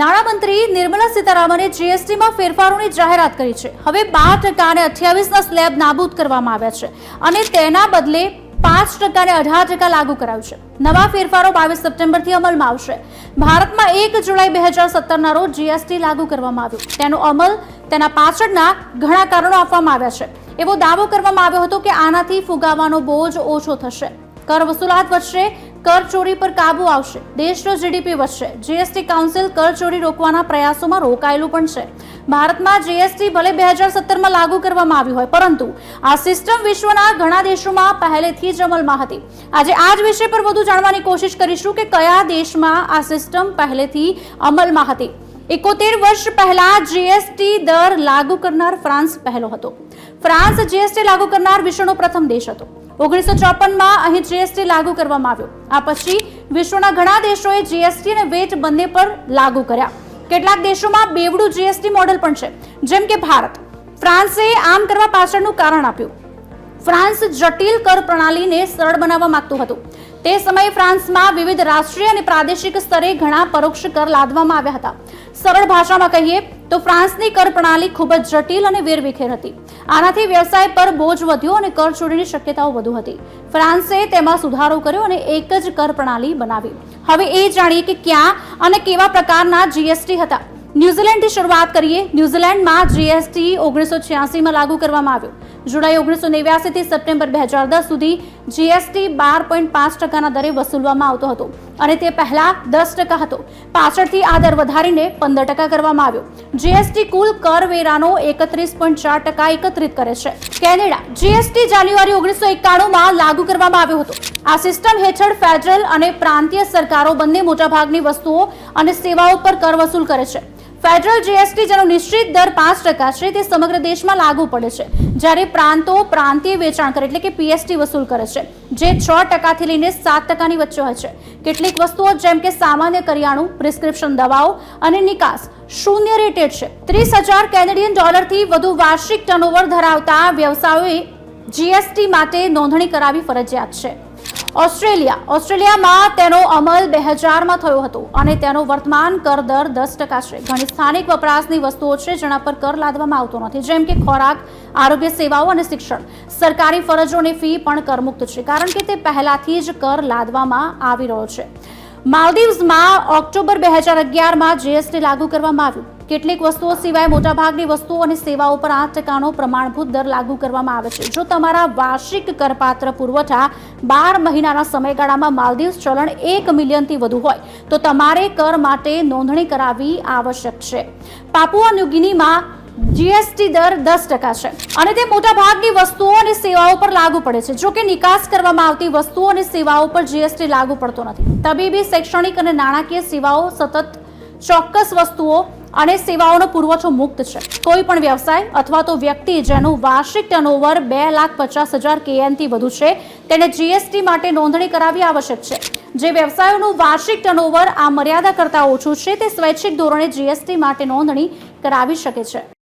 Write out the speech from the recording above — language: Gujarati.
નાણામંત્રી નિર્મલા સીતારામને જીએસટીમાં ફેરફારોની જાહેરાત કરી છે. હવે બાર ટકા અને અઠ્યાવીસના સ્લેબ નાબૂદ કરવામાં આવ્યા છે અને તેના બદલે પાંચ ટકા અને અઢાર ટકા લાગુ કરાયું છે. નવા ફેરફારો બાવીસ સપ્ટેમ્બરથી અમલમાં આવશે. ભારતમાં એક જુલાઈ બે હજાર સત્તરના રોજ જીએસટી લાગુ કરવામાં આવ્યું. તેનો અમલ તેના પાછળના ઘણા કારણો આપવામાં આવ્યા છે. એવો દાવો કરવામાં આવ્યો હતો કે આનાથી ફુગાવાનો બોજ ઓછો થશે. કર વસૂલાત વધશે કર ચોરી પર કાબુ આવશે. દેશનો જીડીપી વધશે. જીએસટી કાઉન્સિલ કર ચોરી રોકવાના પ્રયાસોમાં રોકાયેલું પણ છે. ભારતમાં જીએસટી ભલે બે હજાર સત્તરમાં લાગુ કરવામાં આવ્યું હોય, પરંતુ આ સિસ્ટમ વિશ્વના ઘણા દેશોમાં પહેલેથી જ અમલમાં હતી. આજે આ જ વિષય પર વધુ જાણવાની કોશિશ કરીશું કે કયા દેશમાં આ સિસ્ટમ પહેલેથી અમલમાં હતી. એકોતેર વર્ષ પહેલા જીએસટી દર લાગુ કરનાર ફ્રાન્સ પહેલો હતો. ફ્રાન્સ જીએસટી લાગુ કરનાર વિશ્વનો પ્રથમ દેશ હતો. ઓગણીસો ચોપનમાં અહીં જીએસટી લાગુ કરવામાં આવ્યો. આ પછી વિશ્વના ઘણા દેશોએ જીએસટી અને વેટ બંને પર લાગુ કર્યા. કેટલાક દેશોમાં બેવડું જીએસટી મોડેલ પણ છે. જેમ કે ભારત. ફ્રાન્સે આમ કરવા પાછળનું કારણ આપ્યું. ફ્રાન્સ જટિલ કર પ્રણાલીને સરળ બનાવવા માંગતું હતું. તે સમયે ફ્રાન્સમાં વિવિધ રાષ્ટ્રીય અને પ્રાદેશિક સ્તરે ઘણા પરોક્ષ કર લાદવામાં આવ્યા હતા. સરળ ભાષામાં કહીએ તો ફ્રાન્સની કર પ્રણાલી ખૂબ જ જટિલ અને વેરવિખેર હતી. આનાથી વ્યવસાય પર બોજ વધ્યો અને કર ચોરીની શક્યતાઓ વધુ હતી. ફ્રાન્સે તેમાં સુધારો કર્યો અને એક જ કર પ્રણાલી બનાવી. હવે એ જાણીએ કે ક્યાં અને કેવા પ્રકારના જીએસટી હતા. ન્યુઝીલેન્ડથી શરૂઆત કરીએ. ન્યુઝીલેન્ડમાં જીએસટી ઓગણીસો છ્યાસીમાં લાગુ કરવામાં આવ્યો. જુલાઈ ઓગણીસો નેવ્યાસીથી સપ્ટેમ્બર બે હજાર દસ સુધી જીએસટી બાર પોઈન્ટ પાંચ ટકાના દરે વસૂલવામાં આવતો હતો અને તે પહેલા દસ ટકા હતો. પાછળથી આ દર વધારીને પંદર ટકા કરવામાં આવ્યો. જીએસટી કુલ કરવેરાનો એકત્રીસ પોઈન્ટ ચાર ટકા એકત્રિત કરે છે. કેનેડા, જીએસટી જાન્યુઆરી ઓગણીસો એકાણુંમાં લાગુ કરવામાં આવ્યો હતો. આ સિસ્ટમ હેઠળ ફેડરલ અને પ્રાંતીય સરકારો બંને મોટાભાગની વસ્તુઓ અને સેવાઓ પર કર વસૂલ કરે છે. ફેડરલ જીએસટી જેનો નિશ્ચિત દર પાંચ ટકા છે, તે સમગ્ર દેશમાં લાગુ પડે છે. જ્યારે પ્રાંતો પ્રાંતીય વેચાણ કરે એટલે કે પીએસટી વસૂલ કરે છે, જે છ ટકાથી લઈને સાત ટકાની વચ્ચે હોય છે. કેટલીક વસ્તુઓ જેમ કે સામાન્ય કરિયાણું પ્રિસ્ક્રિપ્શન દવાઓ અને નિકાસ શૂન્ય રેટેડ છે. ત્રીસ હજાર કેનેડિયન ડોલરથી વધુ વાર્ષિક ટર્નઓવર ધરાવતા વ્યવસાયોએ જીએસટી માટે નોંધણી કરાવવી ફરજિયાત છે. ઓસ્ટ્રેલિયા. ઓસ્ટ્રેલિયામાં તેનો અમલ બે હજારમાં થયો હતો અને તેનો વર્તમાન કર દર દસ ટકા છે. ઘણી સ્થાનિક વપરાશની વસ્તુઓ છે જેના પર કર લાદવામાં આવતો નથી, જેમ કે ખોરાક, આરોગ્ય સેવાઓ અને શિક્ષણ. સરકારી ફરજોની ફી પણ કરમુક્ત છે, કારણ કે તે પહેલાથી જ કર લાદવામાં આવી રહ્યો છે. માલદીવ્સમાં ઓક્ટોબર બે હજાર અગિયારમાં જીએસટી લાગુ કરવામાં આવ્યું. કેટલીક વસ્તુઓ સિવાય મોટાભાગની વસ્તુઓ અને સેવાઓ પર આઠ ટકાનો પ્રમાણભૂત દર લાગુ કરવામાં આવે છે. જો તમારા વાર્ષિક કરપાત્ર પુરવઠા બાર મહિનાના સમયગાળામાં માલદીવ્સ ચલણ એક મિલિયનથી વધુ હોય, તો તમારે કર માટે નોંધણી કરાવવી આવશ્યક છે. પાપુઆ ન્યુગિનીમાં જીએસટી દર દસ ટકા છે અને તે મોટાભાગની વસ્તુઓ અને સેવાઓ પર લાગુ પડે છે. જો કે નિકાસ કરવામાં આવતી વસ્તુઓ અને સેવાઓ પર જીએસટી લાગુ પડતો નથી. તબીબી, શૈક્ષણિક અને નાણાકીય સેવાઓ સતત ચોક્કસ વસ્તુઓ અને સેવાઓનો પુરવઠો મુક્ત છે. કોઈ પણ વ્યવસાય અથવા તો વ્યક્તિ જેનું વાર્ષિક ટર્નઓવર બે લાખ પચાસ હજાર કેએનથી વધુ છે, તેને જીએસટી માટે નોંધણી કરાવવી આવશ્યક છે. જે વ્યવસાયોનું વાર્ષિક ટર્નઓવર આ મર્યાદા કરતાં ઓછું છે, તે સ્વૈચ્છિક ધોરણે જીએસટી માટે નોંધણી કરાવી શકે છે.